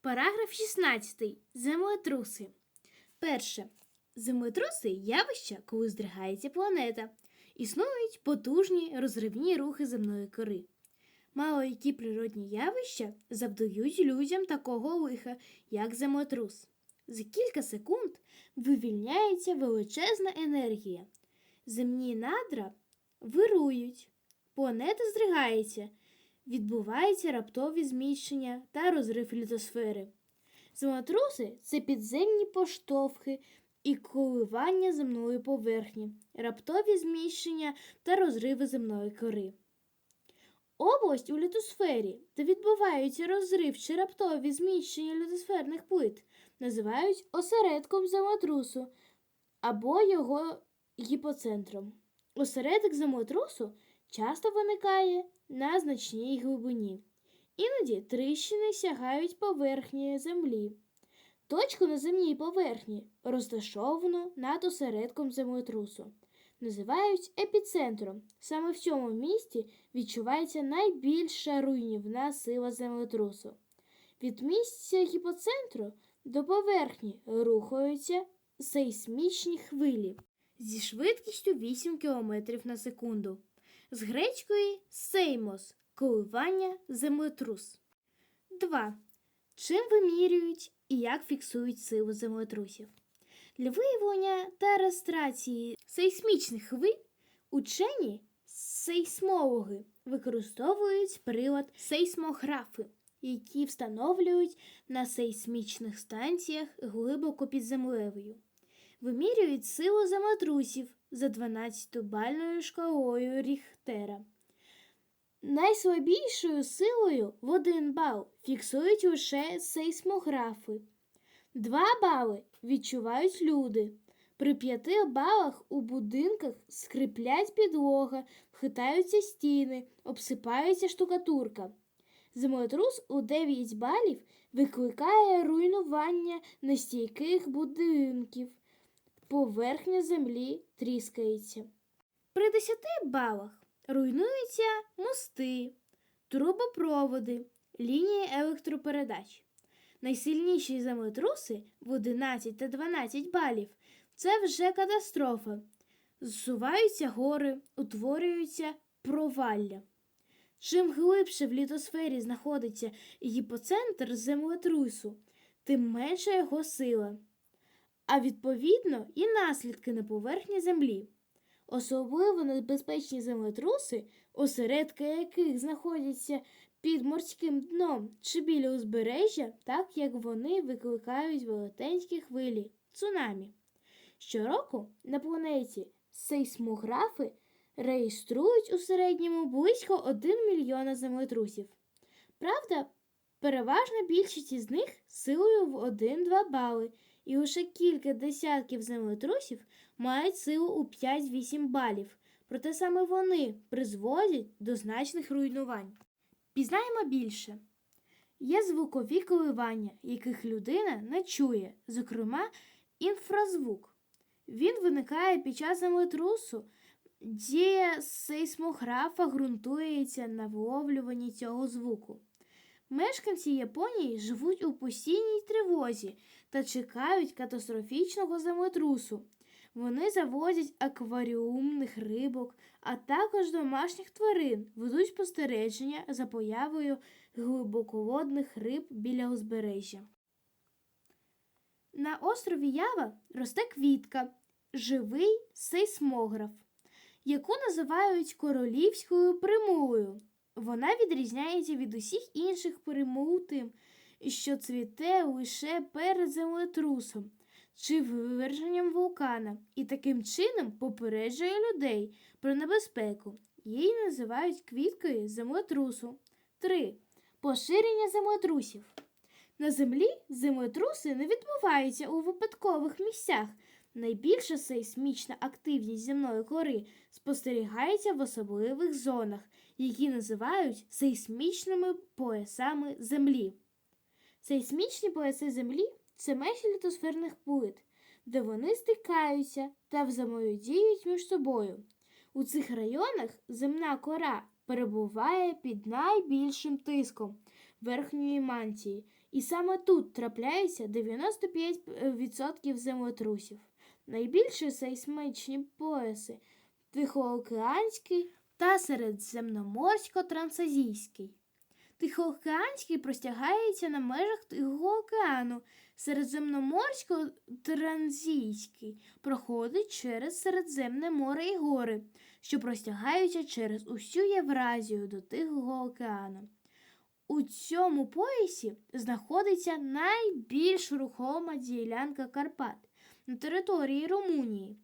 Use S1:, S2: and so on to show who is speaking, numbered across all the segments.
S1: Параграф 16. Землетруси. Перше. Землетруси явища, коли здригається планета. Існують потужні розривні рухи земної кори. Мало які природні явища завдають людям такого лиха, як землетрус. За кілька секунд вивільняється величезна енергія. Земні надра вирують, планета здригається, відбуваються раптові зміщення та розрив літосфери. Землетруси це підземні поштовхи і коливання земної поверхні, раптові зміщення та розриви земної кори. Область у літосфері, де відбуваються розрив чи раптові зміщення літосферних плит, називають осередком землетрусу або його гіпоцентром. Осередок землетрусу часто виникає на значній глибині. Іноді тріщини сягають поверхні землі. Точку на земній поверхні розташовану над осередком землетрусу. Називають епіцентром. Саме в цьому місці відчувається найбільша руйнівна сила землетрусу. Від місця гіпоцентру до поверхні рухаються сейсмічні хвилі зі швидкістю 8 км на секунду. З грецької сеймос коливання землетрус. 2. Чим вимірюють і як фіксують силу землетрусів? Для виявлення та реєстрації сейсмічних хвиль учені сейсмологи використовують прилад сейсмографи, які встановлюють на сейсмічних станціях глибоко під землею. Вимірюють силу землетрусів за 12-бальною шкалою Ріхтера. Найслабішою силою в 1 бал фіксують лише сейсмографи. 2 бали відчувають люди. При 5 балах у будинках скриплять підлога, хитаються стіни, обсипається штукатурка. Землетрус у 9 балів викликає руйнування нестійких будинків. Поверхня землі тріскається. При 10 балах руйнуються мости, трубопроводи, лінії електропередач. Найсильніші землетруси в 11 та 12 балів це вже катастрофа. Зсуваються гори, утворюються провалля. Чим глибше в літосфері знаходиться гіпоцентр землетрусу, тим менша його сила, а відповідно і наслідки на поверхні землі. Особливо небезпечні землетруси, осередки яких знаходяться під морським дном чи біля узбережжя, так як вони викликають велетенські хвилі цунамі. Щороку на планеті сейсмографи реєструють у середньому близько 1 мільйона землетрусів. Правда, переважна більшість із них силою в 1-2 бали, і лише кілька десятків землетрусів мають силу у 5-8 балів, проте саме вони призводять до значних руйнувань. Пізнаємо більше. Є звукові коливання, яких людина не чує, зокрема, інфразвук. Він виникає під час землетрусу, дія сейсмографа ґрунтується на виловлюванні цього звуку. Мешканці Японії живуть у постійній тривозі та чекають катастрофічного землетрусу. Вони завозять акваріумних рибок, а також домашніх тварин, ведуть спостереження за появою глибоководних риб біля узбережжя. На острові Ява росте квітка, живий сейсмограф, яку називають королівською примулою. Вона відрізняється від усіх інших примул тим, що цвіте лише перед землетрусом чи виверженням вулкана, і таким чином попереджує людей про небезпеку. Її називають квіткою землетрусу. 3. Поширення землетрусів. На землі землетруси не відбуваються у випадкових місцях. Найбільша сейсмічна активність земної кори спостерігається в особливих зонах, які називають сейсмічними поясами Землі. Сейсмічні пояси Землі це межі літосферних плит, де вони стикаються та взаємодіють між собою. У цих районах земна кора перебуває під найбільшим тиском верхньої мантії І саме тут трапляється 95% землетрусів. Найбільші сейсмичні пояси Тихоокеанський та Середземноморсько-Трансазійський. Тихоокеанський простягається на межах Тихого океану. Середземноморсько-Транзійський проходить через Середземне море і гори, що простягаються через усю Євразію до Тихого океану. У цьому поясі знаходиться найбільш рухома ділянка Карпат на території Румунії.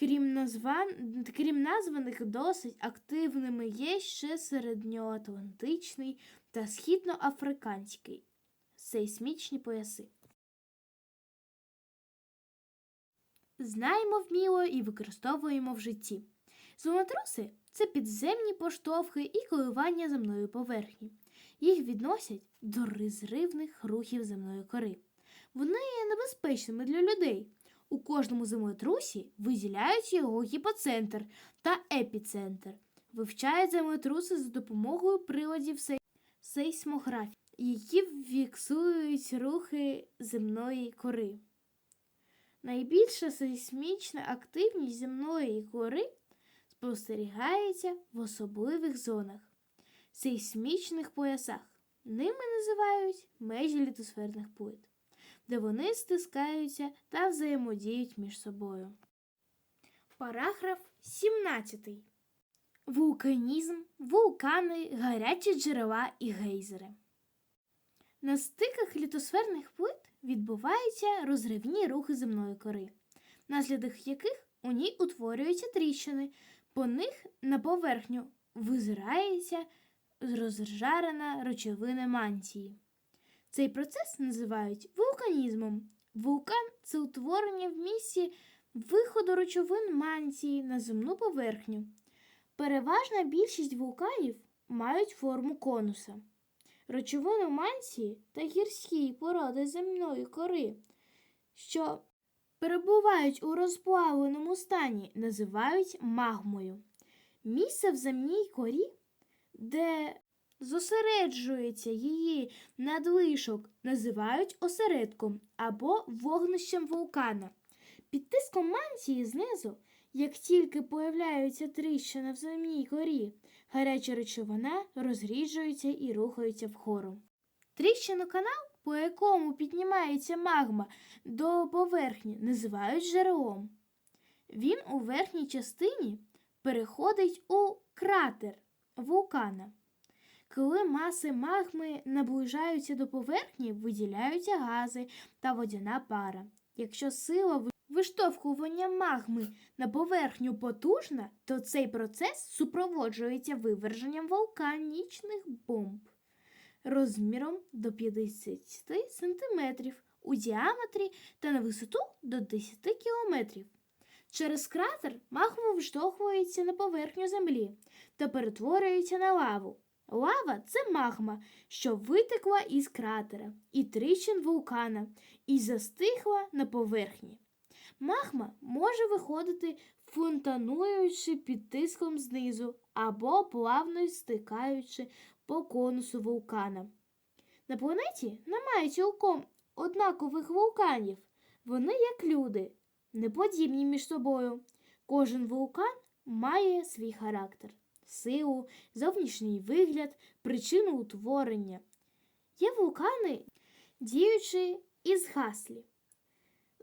S1: Крім, назван... Крім названих досить активними є ще середньоатлантичний та східноафриканський сейсмічні пояси. Знаємо вміло і використовуємо в житті. Землетруси – це підземні поштовхи і коливання земної поверхні. Їх відносять до розривних рухів земної кори. Вони є небезпечними для людей. У кожному землетрусі виділяють його гіпоцентр та епіцентр. Вивчають землетруси за допомогою приладів сейсмографії, які фіксують рухи земної кори. Найбільша сейсмічна активність земної кори спостерігається в особливих зонах сейсмічних поясах. Ними називають межі літосферних плит, де вони стискаються та взаємодіють між собою. Параграф 17. Вулканізм, вулкани, гарячі джерела і гейзери. На стиках літосферних плит відбуваються розривні рухи земної кори, внаслідок яких у ній утворюються тріщини, по них на поверхню визирається розжарена речовина мантії. Цей процес називають вулканізмом. Вулкан це утворення в місці виходу речовин мантії на земну поверхню. Переважна більшість вулканів мають форму конуса. Речовини мантії та гірські породи земної кори, що перебувають у розплавленому стані, називають магмою. Місце в земній корі, де зосереджується її надлишок, називають осередком або вогнищем вулкана. Під тиском мантії знизу, як тільки появляються тріщини в земній корі, гаряча речовина розріджується і рухається вгору. Тріщину канал, по якому піднімається магма до поверхні, називають джерелом. Він у верхній частині переходить у кратер вулкана. Коли маси магми наближаються до поверхні, виділяються гази та водяна пара. Якщо сила виштовхування магми на поверхню потужна, то цей процес супроводжується виверженням вулканічних бомб розміром до 50 см у діаметрі та на висоту до 10 км. Через кратер магма виштовхується на поверхню землі та перетворюється на лаву. Лава це магма, що витекла із кратера і тріщин вулкана і застигла на поверхні. Магма може виходити фонтануючи під тиском знизу або плавно стикаючи по конусу вулкана. На планеті немає цілком однакових вулканів. Вони, як люди, не подібні між собою. Кожен вулкан має свій характер, силу, зовнішній вигляд, причину утворення. Є вулкани, діючі і згаслі.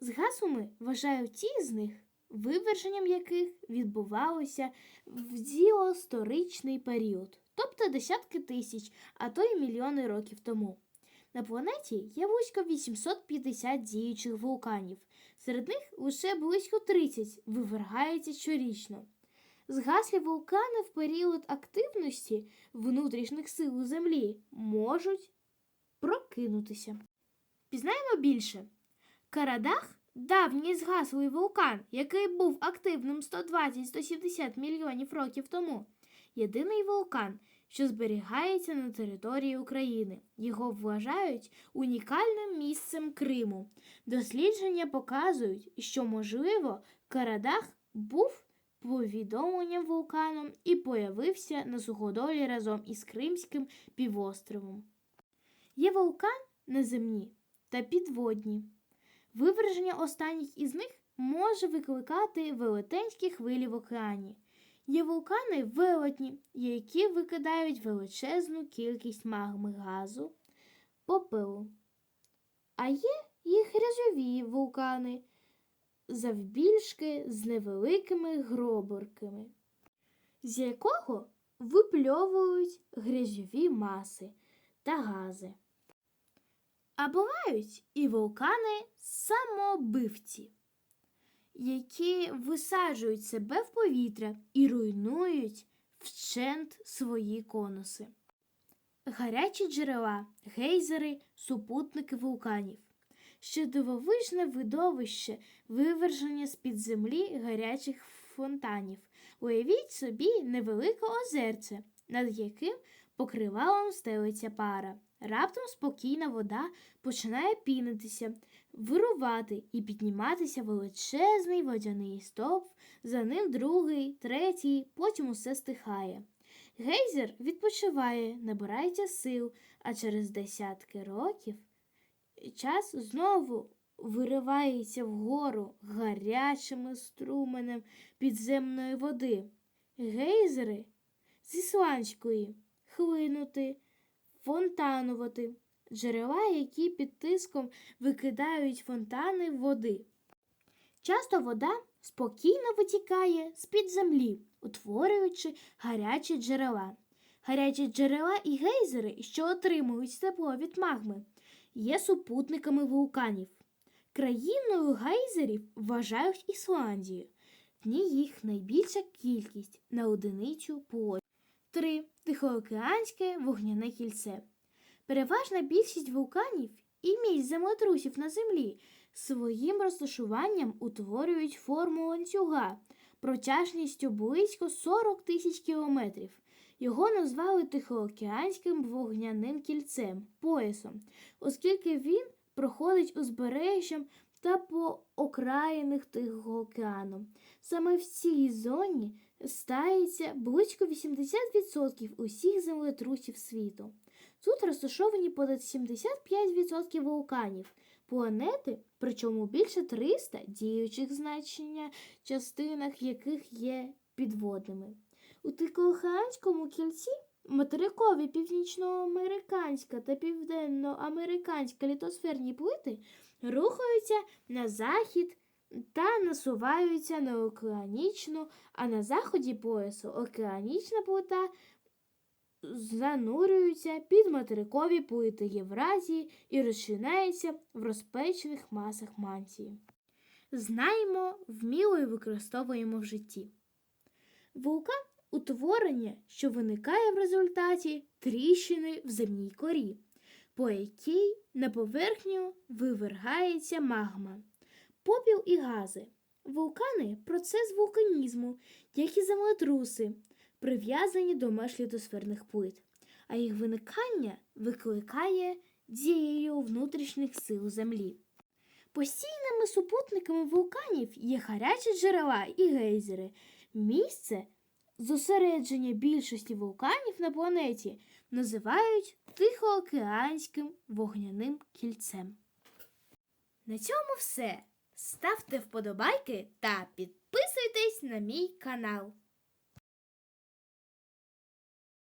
S1: Згаслими вважають ті з них, виверженням яких відбувалося в діосторичний період, тобто десятки тисяч, а то й мільйони років тому. На планеті є близько 850 діючих вулканів. Серед них лише близько 30 вивергається щорічно. Згаслі вулкани в період активності внутрішніх сил у Землі можуть прокинутися. Пізнаємо більше. Карадах давній згаслий вулкан, який був активним 120-170 мільйонів років тому. Єдиний вулкан, що зберігається на території України. Його вважають унікальним місцем Криму. Дослідження показують, що, можливо, Карадах був повідомленням вулканом і появився на суходолі разом із Кримським півостровом. Є вулкан, наземні та підводні. Виверження останніх із них може викликати велетенські хвилі в океані. Є вулкани велетні, які викидають величезну кількість магми газу, попелу. А є і грязьові вулкани, завбільшки з невеликими гроборками, з якого випльовують грязьові маси та гази. А бувають і вулкани самобивці, які висаджують себе в повітря і руйнують вщент свої конуси. Гарячі джерела, гейзери, супутники вулканів. Ще дивовижне видовище виверження з-під землі гарячих фонтанів. Уявіть собі невелике озерце, над яким покривалом стелиться пара. Раптом спокійна вода починає пінитися, вирувати і підніматися величезний водяний стовп, за ним другий, третій, потім усе стихає. Гейзер відпочиває, набирається сил, а через десятки років час знову виривається вгору гарячим струменем підземної води. Гейзери з ісландської хлинути, фонтанувати, джерела, які під тиском викидають фонтани води. Часто вода спокійно витікає з-під землі, утворюючи гарячі джерела. Гарячі джерела і гейзери, що отримують тепло від магми, є супутниками вулканів. Країною гейзерів вважають Ісландію. В ній їх найбільша кількість на одиницю площі. 3. Тихоокеанське вогняне кільце. Переважна більшість вулканів і місць землетрусів на землі своїм розташуванням утворюють форму ланцюга протяжністю близько 40 тисяч кілометрів. Його назвали Тихоокеанським вогняним кільцем поясом, оскільки він проходить узбережжям та по окраїнах Тихого океану. Саме в цій зоні стається близько 80% усіх землетрусів світу. Тут розташовані понад 75% вулканів планети, причому більше 300 діючих значення, частинах яких є підводними. У Тихоокеанському кільці материкові північноамериканська та південноамериканська літосферні плити рухаються на захід та насуваються на океанічну, а на заході поясу океанічна плита занурюється під материкові плити Євразії і розчинається в розпечених масах мантії. Знаємо, вміло і використовуємо в житті. Вулкан утворення, що виникає в результаті тріщини в земній корі, по якій на поверхню вивергається магма, попіл і гази. Вулкани процес вулканізму, як і землетруси, прив'язані до меж літосферних плит, а їх виникання викликає дією внутрішніх сил Землі. Постійними супутниками вулканів є гарячі джерела і гейзери. Місце зосередження більшості вулканів на планеті називають Тихоокеанським вогняним кільцем. На цьому все. Ставте вподобайки та підписуйтесь на мій канал.